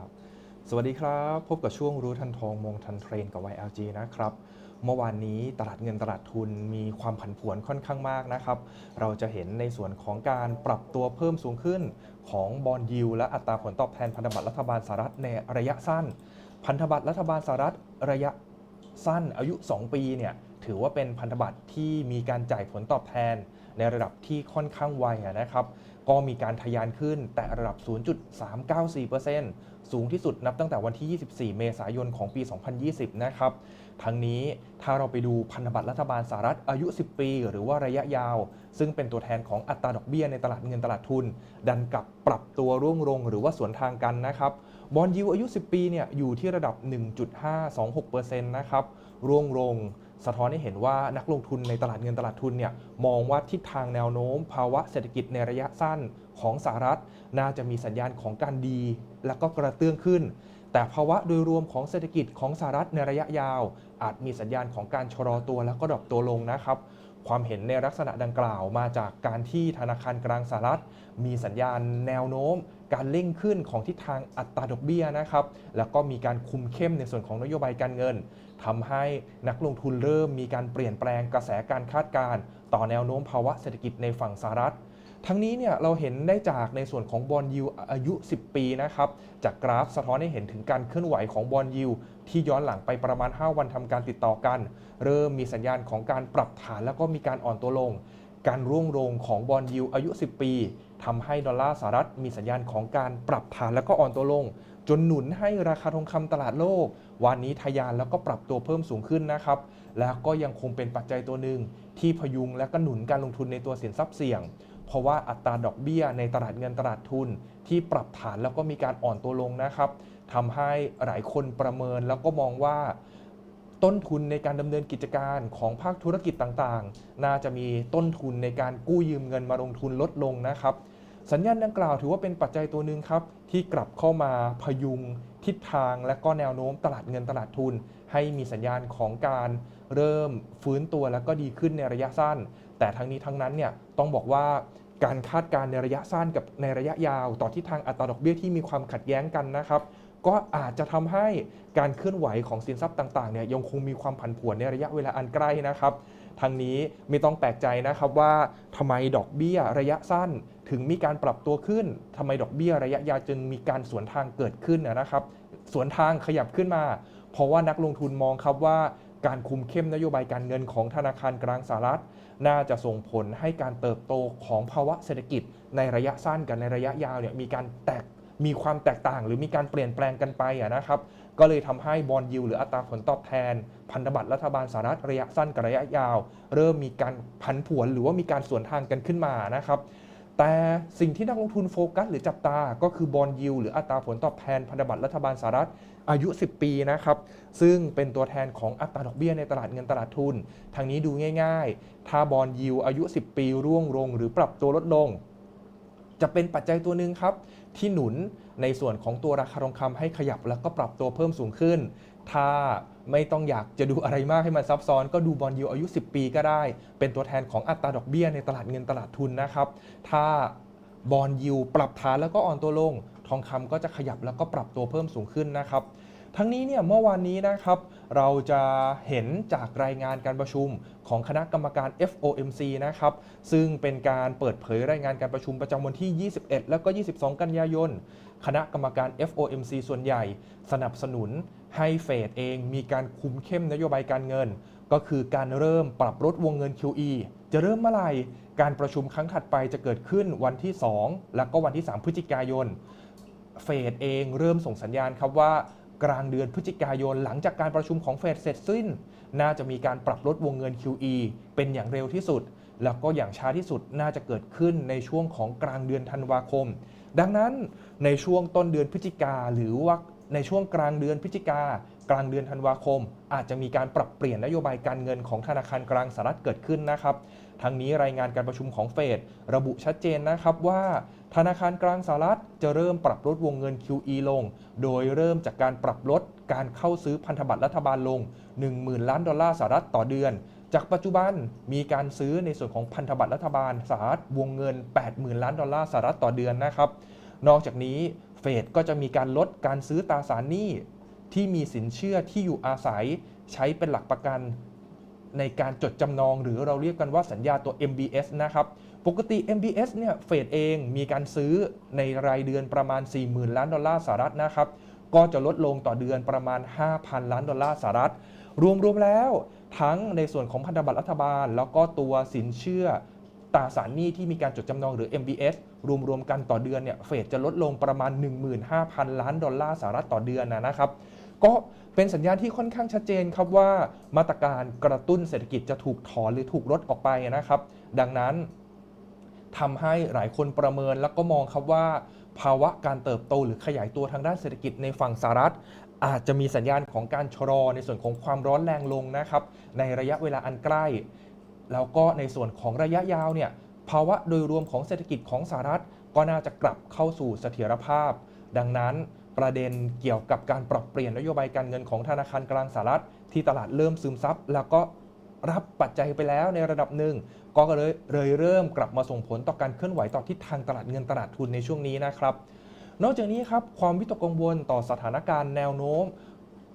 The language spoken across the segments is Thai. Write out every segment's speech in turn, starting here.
ครับ สวัสดีครับ พบกับช่วงรู้ทันทองมองทันเทรนกับ YLG นะครับ เมื่อวานนี้ตลาดเงินตลาดทุนมีความผันผวนค่อนข้างมากนะครับ เราจะเห็นในส่วนของการปรับตัวเพิ่มสูงขึ้นของบอลยิวและอัตราผลตอบแทนพันธบัตรรัฐบาลสหรัฐในระยะสั้น พันธบัตรรัฐบาลสหรัฐระยะสั้นอายุ 2 ปีเนี่ยถือว่าเป็นพันธบัตรที่มีการจ่ายผลตอบแทนในระดับที่ค่อนข้างไวนะครับ ก็มีการทะยานขึ้นแต่ระดับ 0.394%สูงที่สุดนับตั้งแต่วันที่ 24 เมษายนของปี 2020 นะครับ ทั้งนี้ถ้าเราไปดูพันธบัตรรัฐบาลสหรัฐอายุ 10 ปี หรือว่าระยะยาว ซึ่งเป็นตัวแทนของอัตราดอกเบี้ยในตลาดเงินตลาดทุน ดันกลับปรับตัวร่วงลงหรือว่าสวนทางกันนะครับบอลยูอายุ 10 ปีเนี่ยอยู่ที่ระดับ 1.526%นะครับร่วงลง สะท้อนให้เห็นว่านักลงทุนในตลาดเงินตลาดทุนเนี่ยมองว่าทิศทางแนวโน้ม ภาวะเศรษฐกิจในระยะสั้นของสหรัฐ น่าจะมีสัญญาณของการดี และก็กระเตื้องขึ้น แต่ภาวะโดยรวมของเศรษฐกิจของสหรัฐในระยะยาว อาจมีสัญญาณของการชะลอตัวและก็ดรอปตัวลงนะครับความเห็นในลักษณะดังกล่าวมาจากการที่ธนาคารกลางสหรัฐ มีสัญญาณแนวโน้ม การเร่งขึ้นของทิศทางอัตราดอกเบี้ยนะครับ แล้วก็มีการคุมเข้มในส่วนของนโยบายการเงิน ทำให้นักลงทุนเริ่มมีการเปลี่ยนแปลงกระแสการคาดการณ์ต่อแนวโน้มภาวะเศรษฐกิจในฝั่งสหรัฐ ทั้งนี้เนี่ยเราเห็นได้จากในส่วนของบอลยูอายุ 10 ปีนะครับ จากกราฟสะท้อนให้เห็นถึงการเคลื่อนไหวของบอลยูที่ย้อนหลังไปประมาณ 5 วันทำการติดต่อกัน เริ่มมีสัญญาณของการปรับฐานแล้วก็มีการอ่อนตัวลง การร่วงลงของบอลยูอายุ 10 ปีทำให้ดอลลาร์สหรัฐมีสัญญาณของการปรับฐานแล้วก็อ่อนตัวลง จนหนุนให้ราคาทองคำตลาดโลก วันนี้ทะยานแล้วก็ปรับตัวเพิ่มสูงขึ้นนะครับ แล้วก็ยังคงเป็นปัจจัยตัวหนึ่งที่พยุงและก็หนุนการลงทุนในตัวสินทรัพย์เสี่ยง เพราะว่าอัตราดอกเบี้ยในตลาดเงินตลาดทุน ที่ปรับฐานแล้วก็มีการอ่อนตัวลงนะครับทำให้หลายคนประเมินแล้วก็มองว่าต้นทุนในการดำเนินกิจการของภาคธุรกิจต่างๆ น่าจะมีต้นทุนในการกู้ยืมเงินมาลงทุนลดลงนะครับ สัญญาณดังกล่าวถือว่าเป็นปัจจัยตัวหนึ่งครับที่กลับเข้ามาพยุงทิศทางและก็แนวโน้มตลาดเงินตลาดทุน ให้มีสัญญาณของการเริ่มฟื้นตัวและก็ดีขึ้นในระยะสั้น แต่ทั้งนี้ทั้งนั้นเนี่ยต้องบอกว่าการคาดการณ์ในระยะสั้นกับในระยะยาว ต่อทิศทางอัตราดอกเบี้ยที่มีความขัดแย้งกันนะครับก็อาจจะทำให้การเคลื่อนไหวของสินทรัพย์ต่างๆเนี่ยยังคงมีความผันผวนในระยะเวลาอันใกล้นะครับทางนี้ไม่ต้องแปลกใจนะครับว่าทำไมดอกเบี้ยระยะสั้น ถึงมีการปรับตัวขึ้นทำไมดอกเบี้ยระยะยาวจึงมีการสวนทางเกิดขึ้นนะครับ สวนทางขยับขึ้นมา เพราะว่านักลงทุนมองครับว่าการคุมเข้มนโยบายการเงินของธนาคารกลางสหรัฐ น่าจะส่งผลให้การเติบโตของภาวะเศรษฐกิจ ในระยะสั้นกับในระยะยาวเนี่ยมีการแตกมีความแตกต่าง หรือมีการเปลี่ยนแปลงกันไปนะครับ ก็เลยทำให้บอลยิวหรืออัตราผลตอบแทน พันธบัตรรัฐบาลสหรัฐระยะสั้นกับระยะยาว เริ่มมีการผันผวนหรือว่ามีการสวนทางกันขึ้นมานะครับ แต่สิ่งที่นักลงทุนโฟกัสหรือจับตาก็คือบอลยิวหรืออัตราผลตอบแทนพันธบัตรรัฐบาลสหรัฐอายุ 10 ปีนะครับ ซึ่งเป็นตัวแทนของอัตราดอกเบี้ยในตลาดเงินตลาดทุน ทางนี้ดูง่าย ๆ ถ้าบอลยิวอายุ 10 ปีร่วงลงหรือปรับตัวลดลง จะเป็นปัจจัยตัวหนึ่งครับ ที่หนุนในส่วนของตัวราคาทองคำให้ขยับแล้วก็ปรับตัวเพิ่มสูงขึ้น ถ้า ไม่ต้องอยากจะดูอะไรมากให้มันซับซ้อน ก็ดูบอลยูอายุ 10 ปีก็ได้ เป็นตัวแทนของอัตราดอกเบี้ยในตลาดเงินตลาดทุนนะครับ ถ้าบอลยูปรับฐานแล้วก็อ่อนตัวลง ทองคำก็จะขยับแล้วก็ปรับตัวเพิ่มสูงขึ้นนะครับ ทั้งนี้เนี่ยเมื่อวานนี้นะครับ เราจะเห็นจากรายงานการประชุมของคณะกรรมการ FOMC นะครับ ซึ่งเป็นการเปิดเผยรายงานการประชุมประจำวันที่ 21 แล้วก็ 22 กันยายน คณะกรรมการ FOMC ส่วนใหญ่ สนับสนุน ให้เฟดเองมีการคุมเข้มนโยบายการเงิน ก็คือการเริ่มปรับลดวงเงิน QE จะเริ่มเมื่อไหร่ การประชุมครั้งถัดไปจะเกิดขึ้นวันที่ 2 แล้วก็วันที่ 3 พฤศจิกายน เฟดเองเริ่มส่งสัญญาณครับว่ากลางเดือนพฤศจิกายน หลังจากการประชุมของเฟดเสร็จสิ้น น่าจะมีการปรับลดวงเงิน QE เป็นอย่างเร็วที่สุด แล้วก็อย่างช้าที่สุดน่าจะเกิดขึ้นในช่วงของกลางเดือนธันวาคม ดังนั้นในช่วงต้นเดือนพฤศจิกาหรือว่า ในช่วงกลางเดือนพฤศจิกากลางเดือนธันวาคม อาจจะมีการปรับเปลี่ยนนโยบายการเงินของธนาคารกลางสหรัฐเกิดขึ้นนะครับทั้งนี้รายงานการประชุมของเฟดระบุชัดเจนนะครับว่าธนาคารกลางสหรัฐจะเริ่มปรับลดวงเงิน QE ลง โดยเริ่มจากการปรับลดการเข้าซื้อพันธบัตรรัฐบาลลง 10,000 ล้านดอลลาร์สหรัฐต่อเดือน จากปัจจุบันมีการซื้อในส่วนของพันธบัตรรัฐบาลสหรัฐวงเงิน 80,000 ล้านดอลลาร์สหรัฐต่อเดือนนะครับ นอกจากนี้ เฟดก็จะมีการลดการซื้อตราสารหนี้ที่มีสินเชื่อที่อยู่อาศัยใช้เป็นหลักประกันในการจดจำนองหรือเราเรียกกันว่าสัญญาตัว MBS นะครับ ปกติ MBS เนี่ยเฟดเองมีการซื้อในรายเดือนประมาณ 40,000 ล้านดอลลาร์สหรัฐนะครับ ก็จะลดลงต่อเดือนประมาณ 5,000 ล้านดอลลาร์สหรัฐ รวมๆแล้วทั้งในส่วนของพันธบัตรรัฐบาล แล้วก็ตัวสินเชื่อตราสารหนี้ที่มีการจดจำนองหรือ MBS รวมๆกันต่อเดือนเนี่ยเฟดจะลดลงประมาณ 15,000 ล้านดอลลาร์สหรัฐต่อเดือนนะนะครับก็เป็นสัญญาณที่ค่อนข้างชัดเจนครับว่ามาตรการกระตุ้นเศรษฐกิจจะถูกถอนหรือถูกลดออกไปนะครับ ดังนั้นทำให้หลายคนประเมินแล้วก็มองครับว่า ภาวะการเติบโตหรือขยายตัวทางด้านเศรษฐกิจในฝั่งสหรัฐ อาจจะมีสัญญาณของการชะลอในส่วนของความร้อนแรงลงนะครับ ในระยะเวลาอันใกล้ แล้วก็ในส่วนของระยะยาวเนี่ย ภาวะโดยรวมของเศรษฐกิจของสหรัฐ ก็น่าจะกลับเข้าสู่เสถียรภาพ ดังนั้นประเด็นเกี่ยวกับการปรับเปลี่ยนนโยบายการเงินของธนาคารกลางสหรัฐ ที่ตลาดเริ่มซึมซับแล้วก็รับปัจจัยไปแล้วในระดับหนึ่ง ก็เลยเลยเริ่มกลับมาส่งผลต่อการเคลื่อนไหวต่อทิศทางตลาดเงินตลาดทุนในช่วงนี้นะครับ นอกจากนี้ครับความวิตกกังวลต่อสถานการณ์แนวโน้ม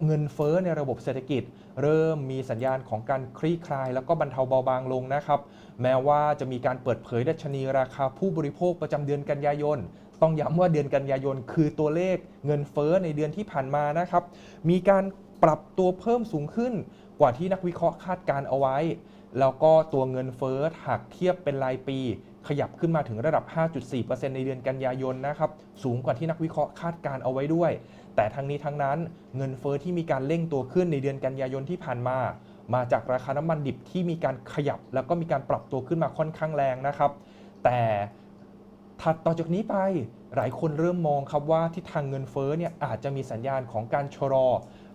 เงินเฟ้อในระบบเศรษฐกิจ เริ่มมีสัญญาณของการคลี่คลาย แล้วก็บรรเทาเบาบางลงนะครับ แม้ว่าจะมีการเปิดเผยดัชนีราคาผู้บริโภคประจำเดือนกันยายนต้องย้ำว่าเดือนกันยายนคือตัวเลขเงินเฟ้อในเดือนที่ผ่านมานะครับ มีการปรับตัวเพิ่มสูงขึ้นกว่าที่นักวิเคราะห์คาดการเอาไว้ แล้วก็ตัวเงินเฟ้อหากเทียบเป็นรายปี ขยับขึ้นมาถึงระดับ 5.4%ในเดือนกันยายนนะครับ สูงกว่าที่นักวิเคราะห์คาดการเอาไว้ด้วย แต่ทั้งนี้ทั้งนั้นเงินเฟ้อที่มีการเร่งตัวขึ้นในเดือนกันยายนที่ผ่านมา มาจากราคาน้ำมันดิบที่มีการขยับ แล้วก็มีการปรับตัวขึ้นมาค่อนข้างแรงนะครับ แต่ถัดต่อจากนี้ไปหลายคนเริ่มมองครับว่าทิศทางเงินเฟ้อเนี่ยอาจจะมีสัญญาณของการชะลอ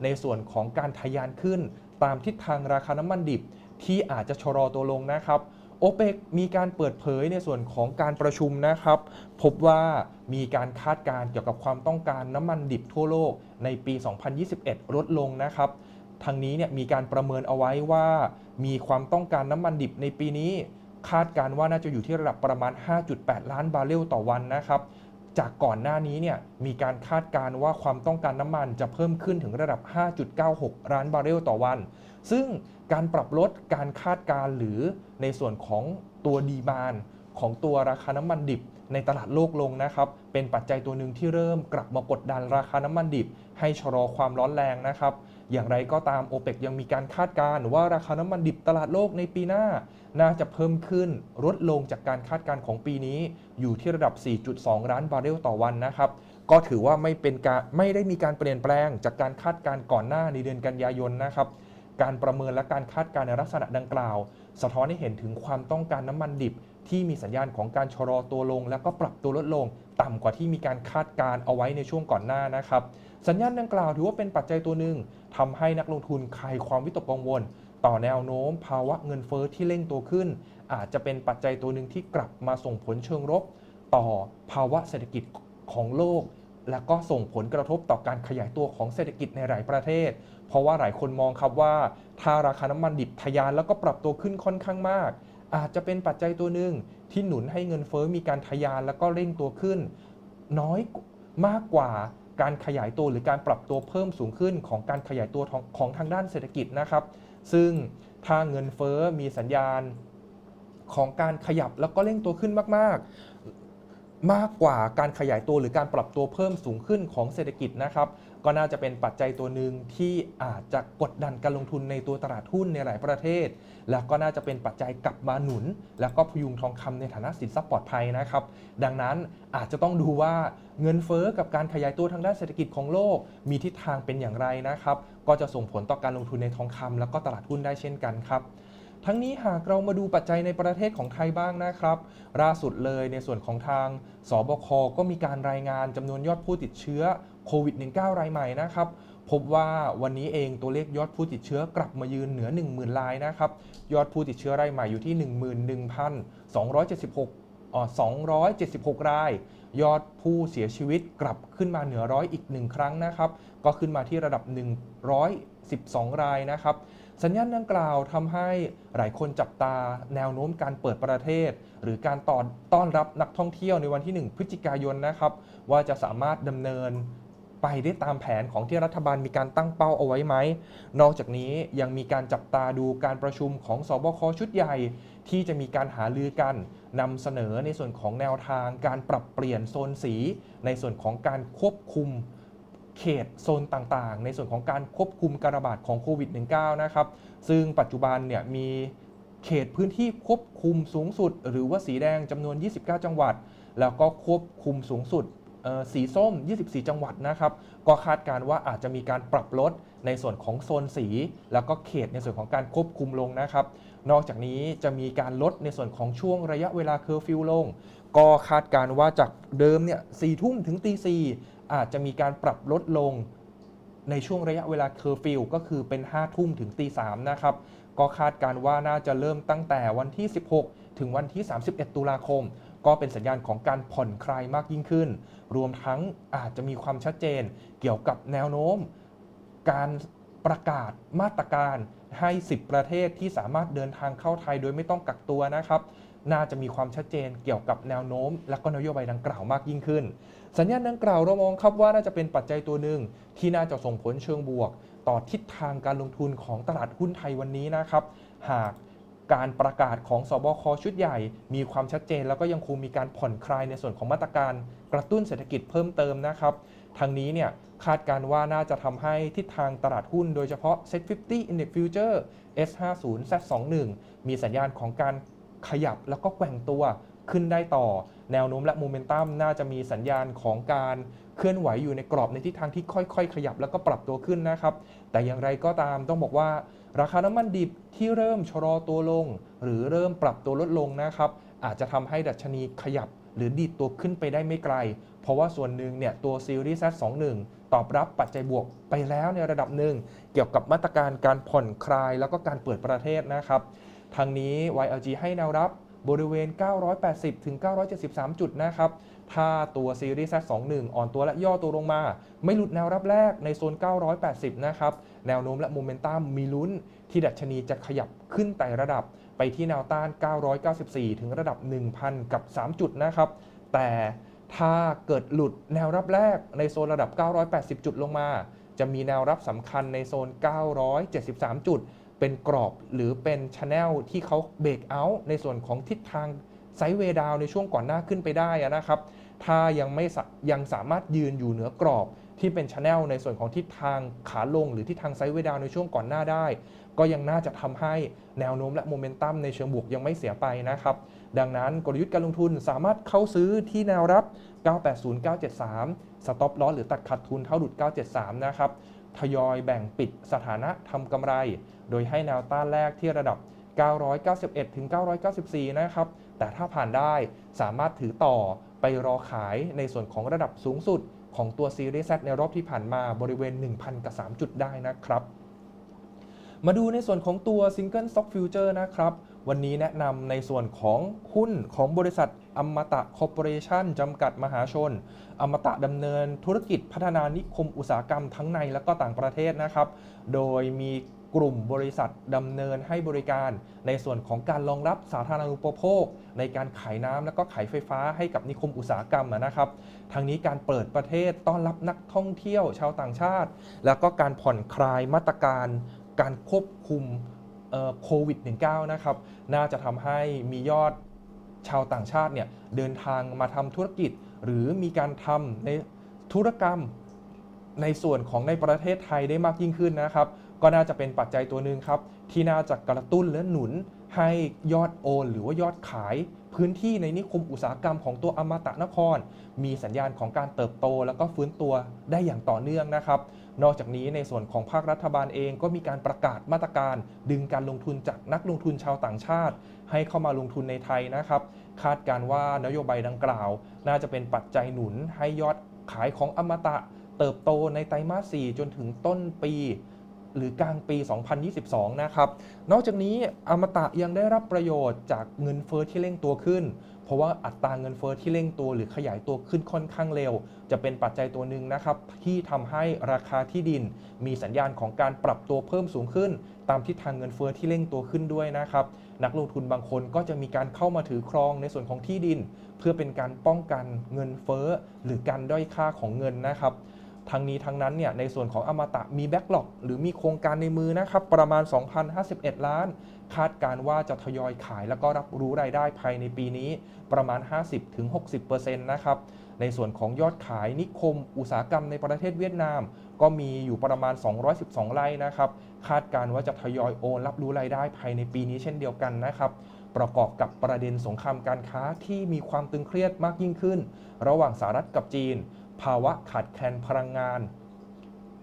ในส่วนของการทะยานขึ้น ตามทิศทางราคาน้ำมันดิบที่อาจจะชะลอตัวลงนะครับ โอเปกมีการเปิดเผยในส่วนของการประชุมนะครับ พบว่ามีการคาดการเกี่ยวกับความต้องการน้ำมันดิบทั่วโลกในปี 2021 ลดลงนะครับทางนี้เนี่ยมีการประเมินเอาไว้ว่า มีความต้องการน้ำมันดิบในปีนี้ คาดการว่าน่าจะอยู่ที่ระดับประมาณ 5.8 ล้านบาร์เรลต่อวันนะครับ จากก่อนหน้านี้เนี่ยมีการคาดการณ์ว่าความต้องการน้ำมันจะเพิ่มขึ้นถึงระดับ 5.96 ล้านบาร์เรลต่อวัน ซึ่งการปรับลดการคาดการณ์หรือในส่วนของตัวดีมานของตัวราคาน้ำมันดิบในตลาดโลกลงนะครับ เป็นปัจจัยตัวหนึ่งที่เริ่มกลับมากดดันราคาน้ำมันดิบ ให้ชะลอความร้อนแรงนะครับ อย่างไรก็ตามโอเปกยังมีการคาดการณ์ว่าราคาน้ำมันดิบตลาดโลกในปีหน้า น่าจะเพิ่มขึ้นลดลงจากการคาดการณ์ของปีนี้ อยู่ที่ระดับ 4.2 ล้านบาร์เรลต่อวันนะครับก็ถือว่าไม่เป็นการไม่ได้มีการเปลี่ยนแปลงจากการคาดการณ์ก่อนหน้าในเดือนกันยายนนะครับการประเมินและการคาดการณ์ในลักษณะดังกล่าว สะท้อนให้เห็นถึงความต้องการน้ำมันดิบ ที่มีสัญญาณของการชะลอตัวลง แล้วก็ปรับตัวลดลง ต่ำกว่าที่มีการคาดการณ์เอาไว้ในช่วงก่อนหน้านะครับ สัญญาณดังกล่าวถือว่าเป็นปัจจัยตัวหนึ่งทำให้นักลงทุนคลายความวิตกกังวล ต่อแนวโน้ม ภาวะเงินเฟอ้อที่เร่งตัวขึ้น อาจจะเป็นปัจจัยตัวหนึ่งที่กลับมาส่งผลเชิงลบต่อภาวะเศรษฐกิจของโลก และก็ส่งผลกระทบต่อการขยายตัวของเศรษฐกิจในหลายประเทศ เพราะว่าหลายคนมองครับว่า ถ้าราคาน้ำมันดิบทะยานแล้วก็ปรับตัวขึ้นค่อนข้างมาก อาจจะเป็นปัจจัยตัวหนึ่งที่หนุนให้เงินเฟอ้อมีการทะยานแล้วก็เร่งตัวขึ้น น้อยมากกว่า การขยายตัวหรือการปรับตัวเพิ่มสูงขึ้นของการขยายตัวของของทางด้านเศรษฐกิจนะครับ ซึ่งถ้าเงินเฟอ้อมีสัญญาณของการขยับแล้วก็เร่งตัวขึ้นมาก ๆ มากกว่าการขยายตัวหรือการปรับตัวเพิ่มสูงขึ้นของเศรษฐกิจนะครับ ก็น่าจะเป็นปัจจัยตัวหนึ่งที่อาจจะกดดันการลงทุนในตัวตลาดหุ้นในหลายประเทศ แล้วก็น่าจะเป็นปัจจัยกลับมาหนุน แล้วก็พยุงทองคำในฐานะสินทรัพย์ปลอดภัยนะครับ ดังนั้นอาจจะต้องดูว่าเงินเฟ้อกับการขยายตัวทางด้านเศรษฐกิจของโลก มีทิศทางเป็นอย่างไรนะครับ ก็จะส่งผลต่อการลงทุนในทองคำแล้วก็ตลาดหุ้นได้เช่นกันครับทั้งนี้หากเรามาดูปัจจัยในประเทศของไทยบ้างนะครับล่าสุดเลยในส่วนของทางสบคก็มีการรายงานจำนวนยอดผู้ติดเชื้อ โควิด -19 รายใหม่นะครับ พบว่าวันนี้เองตัวเลขยอดผู้ติดเชื้อกลับมายืนเหนือ 10,000รายนะครับ ยอดผู้ติดเชื้อรายใหม่อยู่ที่ 11,276อ๋อ276 ราย ยอดผู้เสียชีวิตกลับขึ้นมาเหนือร้อยอีกหนึ่งครั้งนะครับ ก็ขึ้นมาที่ระดับ 112 รายนะครับสัญญาณดังกล่าวทำให้หลายคนจับตาแนวโน้มการเปิดประเทศ หรือการต้อนต้อนรับนักท่องเที่ยวในวันที่ 1 พฤศจิกายนนะครับ ว่าจะสามารถดำเนิน ไปได้ตามแผนของที่รัฐบาลมีการตั้งเป้าเอาไว้ไหม นอกจากนี้ยังมีการจับตาดูการประชุมของสบคชุดใหญ่ ที่จะมีการหาลือกันนำเสนอในส่วนของแนวทางการปรับเปลี่ยนโซนสี ในส่วนของการควบคุมเขตโซนต่างๆ ในส่วนของการควบคุมการระบาดของโควิด -19 นะครับ ซึ่งปัจจุบันเนี่ยมีเขตพื้นที่ควบคุมสูงสุด หรือว่าสีแดงจำนวน 29 จังหวัด แล้วก็ควบคุมสูงสุด สีส้ม 24 จังหวัดนะครับ ก็คาดการว่าอาจจะมีการปรับลดในส่วนของโซนสี แล้วก็เขตในส่วนของการควบคุมลงนะครับ นอกจากนี้จะมีการลดในส่วนของช่วงระยะเวลาเคอร์ฟิวลง ก็คาดการว่าจากเดิมเนี่ยสี่ทุ่มถึงตีสี่อาจจะมีการปรับลดลงในช่วงระยะเวลาเคอร์ฟิวก็คือเป็น 5 ทุ่มถึงตี3นะครับ ก็คาดการว่าน่าจะเริ่มตั้งแต่วันที่ 16 ถึงวันที่ 31 ตุลาคม ก็เป็นสัญญาณของการผ่อนคลายมากยิ่งขึ้น รวมทั้งอาจจะมีความชัดเจนเกี่ยวกับแนวโน้ม การประกาศมาตรการให้ 10 ประเทศที่สามารถเดินทางเข้าไทยโดยไม่ต้องกักตัวนะครับ น่าจะมีความชัดเจนเกี่ยวกับแนวโน้ม และก็นโยบายดังกล่าวมากยิ่งขึ้น สัญญาณดังกล่าวเรามองครับว่าน่าจะเป็นปัจจัยตัวหนึ่งที่น่าจะส่งผลเชิงบวก ต่อทิศทางการลงทุนของตลาดหุ้นไทยวันนี้นะครับ หาก การประกาศของสบคชุดใหญ่ มีความชัดเจน แล้วก็ยังคงมีการผ่อนคลายในส่วนของมาตรการกระตุ้นเศรษฐกิจเพิ่มเติมนะครับทางนี้เนี่ยคาดการณ์ว่าน่าจะทำให้ทิศทางตลาดหุ้นโดยเฉพาะ Set 50 Index Future S50 Z21 มีสัญญาณของการขยับแล้วก็แกว่งตัวขึ้นได้ต่อ แนวโน้มและโมเมนตัมน่าจะมีสัญญาณของการเคลื่อนไหวอยู่ในกรอบในทิศทางที่ค่อยๆ ขยับแล้วก็ปรับตัวขึ้นนะครับ แต่อย่างไรก็ตามต้องบอกว่า ราคาน้ำมันดิบที่เริ่มชะลอตัวลง หรือเริ่มปรับตัวลดลงนะครับอาจจะทำให้ดัชนีขยับ หรือดีดตัวขึ้นไปได้ไม่ไกล เพราะว่าส่วนหนึ่งเนี่ยตัวซีรีส์ Z21 ตอบรับปัจจัยบวกไปแล้วในระดับหนึ่ง เกี่ยวกับมาตรการการผ่อนคลายแล้วก็การเปิดประเทศนะครับทางนี้ YLG ให้แนวรับบริเวณ 980 ถึง 973 จุดนะครับ ถ้าตัวซีรีส์ Z21 อ่อนตัวและย่อตัวลงมา ไม่หลุดแนวรับแรกในโซน 980 นะครับ แนวโน้มและโมเมนตัมมีลุ้นที่ดัชนีจะขยับขึ้นไต่ระดับไปที่แนวต้าน 994 ถึงระดับ 1,000 กับ 3 จุดนะครับ แต่ถ้าเกิดหลุดแนวรับแรกในโซนระดับ 980 จุดลงมา จะมีแนวรับสำคัญในโซน 973 จุด เป็นกรอบหรือเป็นชแนลที่เขาเบรกเอาท์ในส่วนของทิศทางไซด์เวดาวในช่วงก่อนหน้าขึ้นไปได้นะครับ ถ้ายังไม่สะยังสามารถยืนอยู่เหนือกรอบ ที่เป็นช n แนลในส่วนของทิศทางขาลง หรือทิศทางไซด์เวดาวในช่วงก่อนหน้าได้ ก็ยังน่าจะทำให้แนวโน้มและโมเมนตัมในเชิงบวกยังไม่เสียไปนะครับ ดังนั้นกลยุทธ์การลงทุนสามารถเข้าซื้อที่แนวรับ 980 973 สต็อปลอสหรือตัดขาดทุนเท่าดุด 973 นะครับทยอยแบ่งปิดสถานะทำกำไร โดยให้แนวต้านแรกที่ระดับ 991 ถึง 994 นะครับ แต่ถ้าผ่านได้สามารถถือต่อไปรอขายในส่วนของระดับสูงสุด ของตัวซีรีส์ Z ในรอบที่ผ่านมาบริเวณ 1,000 กับ 3 จุดได้นะครับ มาดูในส่วนของตัว Single Stock Future นะครับ วันนี้แนะนำในส่วนของหุ้นของบริษัทอมตะคอร์ปอเรชันจำกัดมหาชน อมตะดำเนินธุรกิจพัฒนานิคมอุตสาหกรรมทั้งในและก็ต่างประเทศนะครับ โดยมี กลุ่มบริษัทดำเนินให้บริการ ในส่วนของการรองรับสาธารณูปโภค ในการขายน้ำและก็ขายไฟฟ้าให้กับนิคมอุตสาหกรรมนะครับทางนี้การเปิดประเทศต้อนรับนักท่องเที่ยวชาวต่างชาติ แล้วก็การผ่อนคลายมาตรการ การควบคุมโควิด -19 นะครับน่าจะทำให้มียอดชาวต่างชาติเนี่ยเดินทางมาทำธุรกิจ หรือมีการทำในธุรกรรมในส่วนของในประเทศไทยได้มากยิ่งขึ้นนะครับ ก็น่าจะเป็นปัจจัยตัวหนึ่งครับ ที่น่าจะกระตุ้นและหนุนให้ยอดโอน หรือว่ายอดขายพื้นที่ในนิคมอุตสาหกรรมของตัวอมตะนคร มีสัญญาณของการเติบโต แล้วก็ฟื้นตัวได้อย่างต่อเนื่องนะครับ นอกจากนี้ในส่วนของภาครัฐบาลเองก็มีการประกาศมาตรการ ดึงการลงทุนจากนักลงทุนชาวต่างชาติ ให้เข้ามาลงทุนในไทยนะครับ คาดการว่านโยบายดังกล่าว น่าจะเป็นปัจจัยหนุนให้ยอดขายของอมตะ เติบโตในไตรมาส 4 จนถึงต้นปี หรือกลางปี 2022 นะครับ นอกจากนี้อมตะยังได้รับประโยชน์จากเงินเฟ้อที่เร่งตัวขึ้น เพราะว่าอัตราเงินเฟ้อที่เร่งตัวหรือขยายตัวขึ้นค่อนข้างเร็ว จะเป็นปัจจัยตัวหนึ่งนะครับ ที่ทำให้ราคาที่ดิน มีสัญญาณของการปรับตัวเพิ่มสูงขึ้น ตามทิศทางเงินเฟ้อที่เร่งตัวขึ้นด้วยนะครับ นักลงทุนบางคนก็จะมีการเข้ามาถือครองในส่วนของที่ดิน เพื่อเป็นการป้องกันเงินเฟ้อหรือการด้อยค่าของเงินนะครับ ทั้งนี้ทั้งนั้นเนี่ยในส่วนของอมตะมีแบ็กหลอกหรือมีโครงการในมือนะครับประมาณ 2,051 ล้าน คาดการว่าจะทยอยขายแล้วก็รับรู้รายได้ภายในปีนี้ประมาณ 50-60%นะครับในส่วนของยอดขายนิคม อุตสาหกรรมในประเทศเวียดนาม ก็มีอยู่ประมาณ 212ไร่นะครับคาดการว่าจะทยอยโอนรับรู้รายได้ภายในปีนี้เช่นเดียวกันนะครับประกอบกับประเด็นสงครามการค้าที่มีความตึงเครียดมากยิ่งขึ้น ระหว่างสหรัฐกับจีน ภาวะขาดแคลนพลังงาน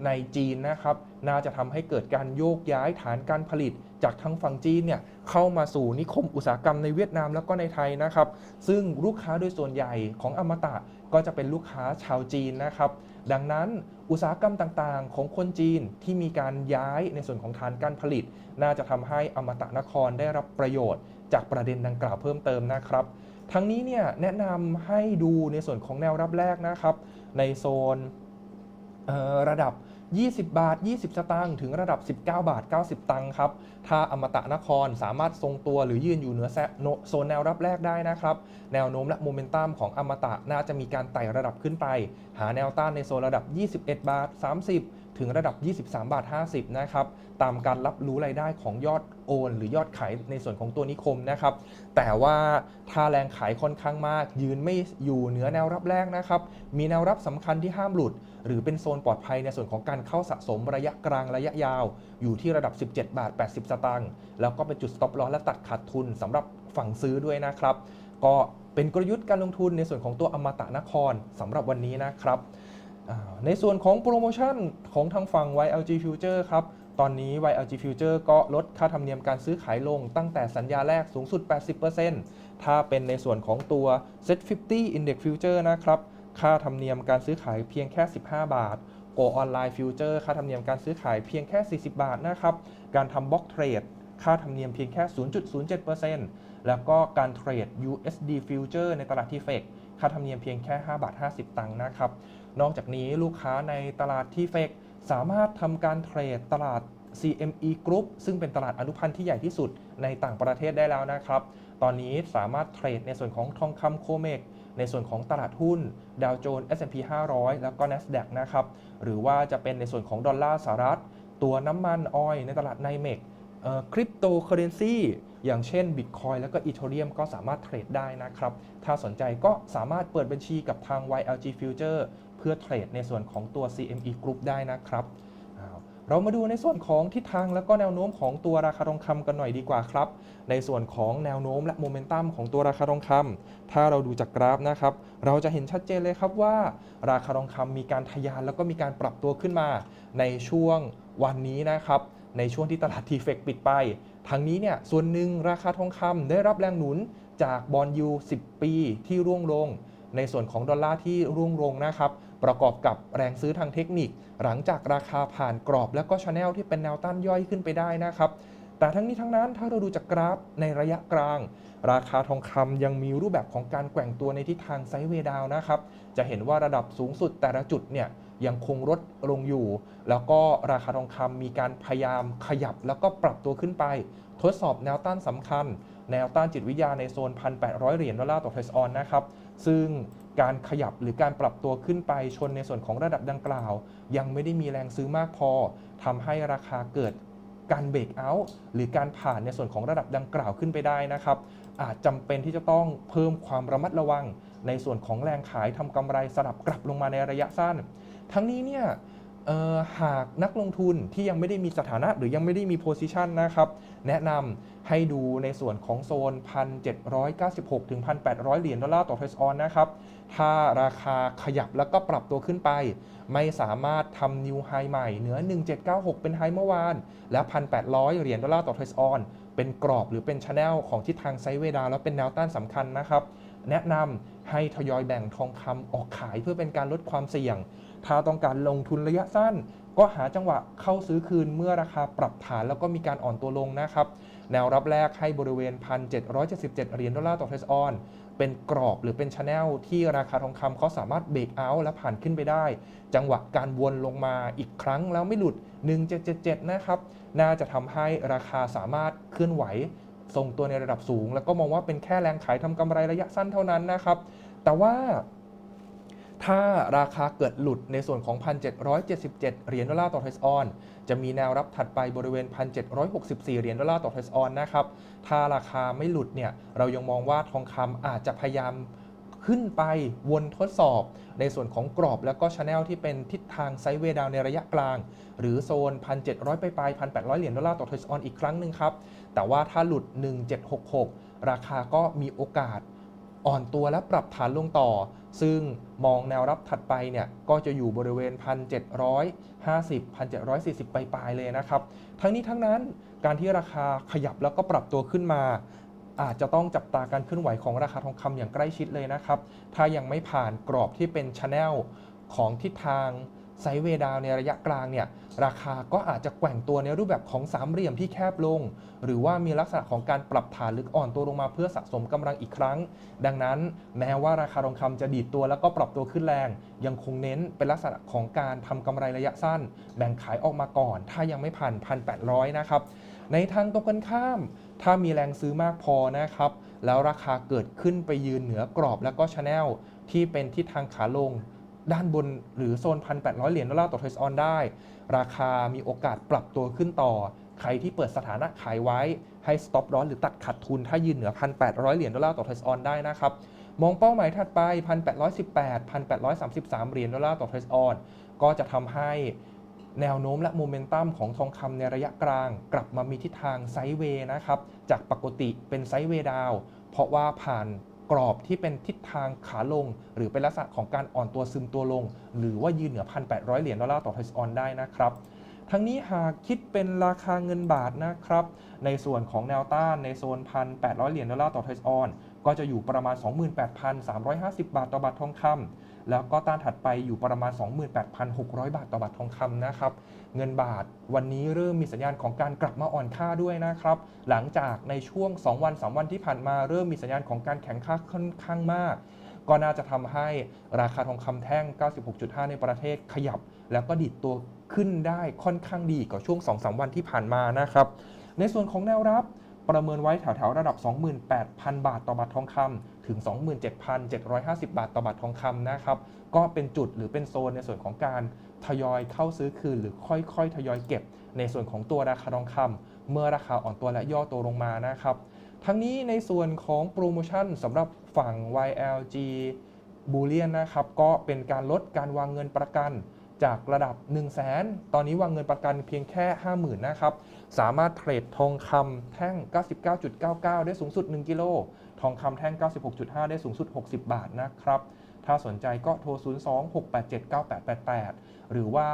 ในจีนนะครับ น่าจะทำให้เกิดการโยกย้ายฐานการผลิต จากทางฝั่งจีนเนี่ยเข้ามาสู่นิคมอุตสาหกรรมในเวียดนามแล้วก็ในไทยนะครับ ซึ่งลูกค้าโดยส่วนใหญ่ของอมตะก็จะเป็นลูกค้าชาวจีนนะครับ ดังนั้นอุตสาหกรรมต่างๆ ของคนจีนที่มีการย้ายในส่วนของฐานการผลิต น่าจะทำให้อมตะนครได้รับประโยชน์ จากประเด็นดังกล่าวเพิ่มเติมนะครับ ทั้งนี้เนี่ยแนะนำให้ดูในส่วนของแนวรับแรกนะครับ ในโซนระดับ 20 บาท 20 สตางค์ถึงระดับ 19 บาท 90 ตังค์ครับ ถ้าอมตะนครสามารถทรงตัวหรือยืนอยู่เหนือแซโซนแนวรับแรกได้นะครับ แนวโน้มและโมเมนตัมของอมตะน่าจะมีการไต่ระดับขึ้นไป หาแนวต้านในโซนระดับ 21 บาท 30 ถึงระดับ 23 บาท 50 นะครับ ตามการรับรู้รายได้ของยอดโอน หรือยอดขายในส่วนของตัวนิคมนะครับ แต่ว่าถ้าแรงขายค่อนข้างมาก ยืนไม่อยู่เหนือแนวรับแรกนะครับ มีแนวรับสำคัญที่ห้ามหลุด หรือเป็นโซนปลอดภัยในส่วนของการเข้าสะสมระยะกลางระยะยาว อยู่ที่ระดับ 17 บาท 80 สตางค์ แล้วก็เป็นจุด stop loss และตัดขาดทุนสำหรับฝั่งซื้อด้วยนะครับ ก็เป็นกลยุทธ์การลงทุนในส่วนของตัวอมตะนครสำหรับวันนี้นะครับ ในส่วนของโปรโมชั่นของทางฝั่ง YLG Future ครับ ตอนนี้ YLG Future ก็ลดค่าธรรมเนียมการซื้อขายลงตั้งแต่สัญญาแรกสูงสุด 80%ถ้าเป็นในส่วนของตัว Set 50 Index Future นะครับ ค่าธรรมเนียมการซื้อขายเพียงแค่ 15 บาท Go Online Future ค่าธรรมเนียมการซื้อขายเพียงแค่ 40 บาทนะครับ การทำบล็อกเทรดค่าธรรมเนียมเพียงแค่ 0.07%แล้วก็การเทรด USD Future ในตลาดที่เฟกค่าธรรมเนียมเพียงแค่ 5 บาท 50 ตังค์นะครับ นอกจากนี้ลูกค้าในตลาดที่เฟกสามารถทำการเทรดตลาด CME Group ซึ่งเป็นตลาดอนุพันธ์ที่ใหญ่ที่สุดในต่างประเทศได้แล้วนะครับ ตอนนี้สามารถเทรดในส่วนของทองคำโคเมกในส่วนของตลาดหุ้นดาวโจนส์ S&P 500 แล้วก็ NASDAQ นะครับ หรือว่าจะเป็นในส่วนของดอลลาร์สหรัฐ ตัวน้ำมันออยในตลาดไนเมกคริปโตเคอเรนซีอย่างเช่น Bitcoin แล้วก็ Ethereum ก็สามารถเทรดได้นะครับ ถ้าสนใจก็สามารถเปิดบัญชีกับทาง YLG Future พื่อเทรดในส่วนของตัว CME Group ได้นะครับ เรามาดูในส่วนของทิศทางแล้วก็แนวโน้มของตัวราคาทองคำกันหน่อยดีกว่าครับ ในส่วนของแนวโน้มและโมเมนตัมของตัวราคาทองคำถ้าเราดูจากกราฟนะครับ เราจะเห็นชัดเจนเลยครับว่า ราคาทองคำมีการทะยานแล้วก็มีการปรับตัวขึ้นมา ในช่วงวันนี้นะครับ ในช่วงที่ตลาดทีเฟกปิดไปทั้งนี้เนี่ยส่วนหนึ่งราคาทองคำได้รับแรงหนุนจากบอลยู 10 ปีที่ร่วงลง ในส่วนของดอลลาร์ที่ร่วงลงนะครับ ประกอบกับแรงซื้อทางเทคนิค หลังจากราคาผ่านกรอบแล้วก็ชแนลที่เป็นแนวต้านย่อยขึ้นไปได้นะครับ แต่ทั้งนี้ทั้งนั้นถ้าเราดูจากกราฟในระยะกลาง ราคาทองคำยังมีรูปแบบของการแกว่งตัวในทิศทางไซด์เวดาวนะครับจะเห็นว่าระดับสูงสุดแต่ละจุดเนี่ยยังคงลดลงอยู่ แล้วก็ราคาทองคำมีการพยายามขยับแล้วก็ปรับตัวขึ้นไป ทดสอบแนวต้านสำคัญ แนวต้านจิตวิทยาในโซน 1,800 เหรียญดอลลาร์ต่อเทรซออนนะครับ ซึ่ง การขยับหรือการปรับตัวขึ้นไปชนในส่วนของระดับดังกล่าว ยังไม่ได้มีแรงซื้อมากพอทำให้ราคาเกิดการเบรกเอาท์หรือการผ่านในส่วนของระดับดังกล่าวขึ้นไปได้นะครับ อาจจำเป็นที่จะต้องเพิ่มความระมัดระวัง ในส่วนของแรงขายทำกำไรสลับกลับลงมาในระยะสั้น ทั้งนี้เนี่ย หากนักลงทุนที่ยังไม่ได้มีสถานะหรือยังไม่ได้มีโพซิชันนะครับแนะนำให้ดูในส่วนของโซน 1,796 ถึง 1,800 เหรียญดอลลาร์ต่อเทรซออนนะครับถ้าราคาขยับแล้วก็ปรับตัวขึ้นไป ไม่สามารถทำนิวไฮใหม่เหนือ 1796 เป็นไฮเมื่อวาน และ 1,800 เหรียญดอลลาร์ต่อเทรซออนเป็นกรอบหรือเป็นชแนลของทิศทางไซเวดาแล้วเป็นแนวต้านสำคัญนะครับ แนะนำให้ทยอยแบ่งทองคำออกขายเพื่อเป็นการลดความเสี่ยง ถ้าต้องการลงทุนระยะสั้น ก็หาจังหวะเข้าซื้อคืนเมื่อราคาปรับฐานแล้วก็มีการอ่อนตัวลงนะครับ แนวรับแรกให้บริเวณ 1,777 เหรียญดอลลาร์ต่อเทรซออน เป็นกรอบหรือเป็นชแนลที่ราคาทองคำเขาสามารถเบรกเอาท์และผ่านขึ้นไปได้ จังหวะการวนลงมาอีกครั้งแล้วไม่หลุด 1777 นะครับ น่าจะทำให้ราคาสามารถเคลื่อนไหวทรงตัวในระดับสูง แล้วก็มองว่าเป็นแค่แรงขายทำกำไรระยะสั้นเท่านั้นนะครับ แต่ว่า ถ้าราคาเกิดหลุดในส่วนของ 1,777 เหรียญดอลลาร์ต่อเทรซออน จะมีแนวรับถัดไปบริเวณ 1,764 เหรียญดอลลาร์ต่อเทรซออนนะครับ ถ้าราคาไม่หลุดเนี่ย เรายังมองว่าทองคำอาจจะพยายามขึ้นไปวนทดสอบ ในส่วนของกรอบแล้วก็ชแนลที่เป็นทิศทางไซด์เวดาวในระยะกลาง หรือโซน 1,700 ไปปลาย 1,800 เหรียญดอลลาร์ต่อเทรซออนอีกครั้งหนึ่งครับ แต่ว่าถ้าหลุด 1766 ราคาก็มีโอกาส อ่อนตัวและปรับฐานลงต่อ ซึ่งมองแนวรับถัดไปเนี่ยก็จะอยู่บริเวณ 1,750 1,740ไปปลายๆเลยนะครับ ทั้งนี้ทั้งนั้นการที่ราคาขยับแล้วก็ปรับตัวขึ้นมา อาจจะต้องจับตาการเคลื่อนไหวของราคาทองคำอย่างใกล้ชิดเลยนะครับ ถ้ายังไม่ผ่านกรอบที่เป็นชแนลของทิศทาง ไซเวดาวในระยะกลางเนี่ยราคาก็อาจจะแกว่งตัวในรูปแบบของสามเหลี่ยมที่แคบลง หรือว่ามีลักษณะของการปรับฐานลึกอ่อนตัวลงมาเพื่อสะสมกำลังอีกครั้ง ดังนั้นแม้ว่าราคาทองคำจะดีดตัวแล้วก็ปรับตัวขึ้นแรง ยังคงเน้นเป็นลักษณะของการทำกำไรระยะสั้น แบ่งขายออกมาก่อน ถ้ายังไม่ผ่าน1,800นะครับในทางตรงกันข้าม ถ้ามีแรงซื้อมากพอนะครับแล้วราคาเกิดขึ้นไปยืนเหนือกรอบแล้วก็ชแนลที่เป็นทิศทางขาลง ด้านบนหรือโซน 1,800 เหรียญดอลลาร์ต่อเทรซออนได้ ราคามีโอกาสปรับตัวขึ้นต่อ ใครที่เปิดสถานะขายไว้ให้ stop loss หรือตัดขาดทุน ถ้ายืนเหนือ 1,800 เหรียญดอลลาร์ต่อเทรซออนได้นะครับ มองเป้าหมายถัดไป 1,818 1,833 เหรียญดอลลาร์ต่อเทรซออนก็จะทำให้แนวโน้มและโมเมนตัมของทองคำในระยะกลาง กลับมามีทิศทางไซด์เวย์นะครับ จากปกติเป็นไซด์เวย์ดาว เพราะว่าผ่าน กรอบที่เป็นทิศทางขาลง หรือเป็นลักษณะของการอ่อนตัวซึมตัวลง หรือว่ายืนเหนือ 1,800 เหรียญดอลลาร์ต่อเทสซออนได้นะครับ ทั้งนี้หากคิดเป็นราคาเงินบาทนะครับ ในส่วนของแนวต้านในโซน 1,800 เหรียญดอลลาร์ต่อเทสซออนก็จะอยู่ประมาณ 28,350 บาทต่อบาททองคำ แล้วก็ต้านถัดไปอยู่ประมาณ 28,600 บาทต่อบาททองคำนะครับ เงินบาทวันนี้เริ่มมีสัญญาณของการกลับมาอ่อนค่าด้วยนะครับ หลังจากในช่วง 2 วัน 3 วันที่ผ่านมาเริ่มมีสัญญาณของการแข็งค่าค่อนข้างมาก ก็น่าจะทำให้ราคาทองคำแท่ง 96.5 ในประเทศขยับ แล้วก็ดิดตัวขึ้นได้ค่อนข้างดีกว่าช่วง 2-3 วันที่ผ่านมานะครับ ในส่วนของแนวรับประเมินไว้แถวๆระดับ 28,000 บาทต่อบาททองคำ ถึง 27,750 บาทต่อบาททองคำนะครับ ก็เป็นจุดหรือเป็นโซนในส่วนของการทยอยเข้าซื้อคืนหรือค่อยๆ ทยอยเก็บ ในส่วนของตัวราคาทองคำเมื่อราคาอ่อนตัวและย่อตัวลงมานะครับ ทั้งนี้ในส่วนของโปรโมชั่นสำหรับฝั่ง YLG Bullion นะครับ ก็เป็นการลดการวางเงินประกันจากระดับ 1 0 0 0 0แสนตอนนี้วางเงินประกันเพียงแค่ 50,000 นะครับ สามารถเทรดทองคำแท่ง 99.99 ได้สูงสุด 1 กิโล ทองคำแท่ง 96.5 ได้สูงสุด 60 บาทนะครับ ถ้าสนใจก็โทร 02-687-9888 หรือว่า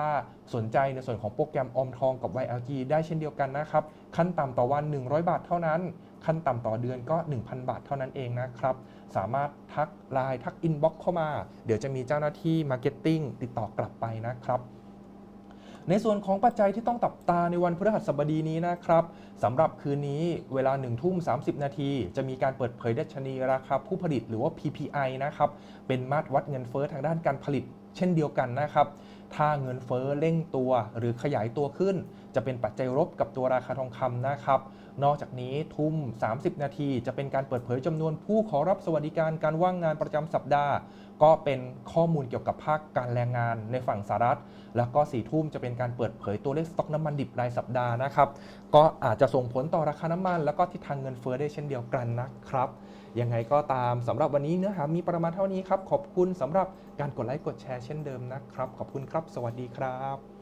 สนใจในส่วนของโปรแกรมออมทองกับ YLG ได้เช่นเดียวกันนะครับ ขั้นต่ำต่อวัน 100 บาทเท่านั้น ขั้นต่ำต่อเดือนก็ 1,000 บาทเท่านั้นเองนะครับ สามารถทักไลน์ทักอินบ็อกเข้ามา เดี๋ยวจะมีเจ้าหน้าที่มาร์เก็ตติ้งติดต่อกลับไปนะครับ ในส่วนของปัจจัยที่ต้องตับตาในวันพฤหัสบดีนี้นะครับสำหรับคืนนี้เวลา1ทุ่ม30 นาที จะมีการเปิดเผยดัชนีราคาผู้ผลิตหรือว่า PPI นะครับ เป็นมาตรวัดเงินเฟ้อทางด้านการผลิต เช่นเดียวกันนะครับ ถ้าเงินเฟ้อเร่งตัวหรือขยายตัวขึ้น จะเป็นปัจจัยลบกับตัวราคาทองคำนะครับนอกจากนี้ทุ่ม 30 นาที จะเป็นการเปิดเผยจำนวนผู้ขอรับสวัสดิการการว่างงานประจำสัปดาห์ก็เป็นข้อมูลเกี่ยวกับภาคการแรงงานในฝั่งสหรัฐ แล้วก็สี่ทุ่มจะเป็นการเปิดเผยตัวเลขสต็อกน้ำมันดิบรายสัปดาห์นะครับ ก็อาจจะส่งผลต่อราคาน้ำมัน แล้วก็ทิศทางเงินเฟ้อได้เช่นเดียวกันนะครับ ยังไงก็ตามสำหรับวันนี้เนื้อหามีประมาณเท่านี้ครับ ขอบคุณสำหรับการกดไลค์กดแชร์เช่นเดิมนะครับ ขอบคุณครับ สวัสดีครับ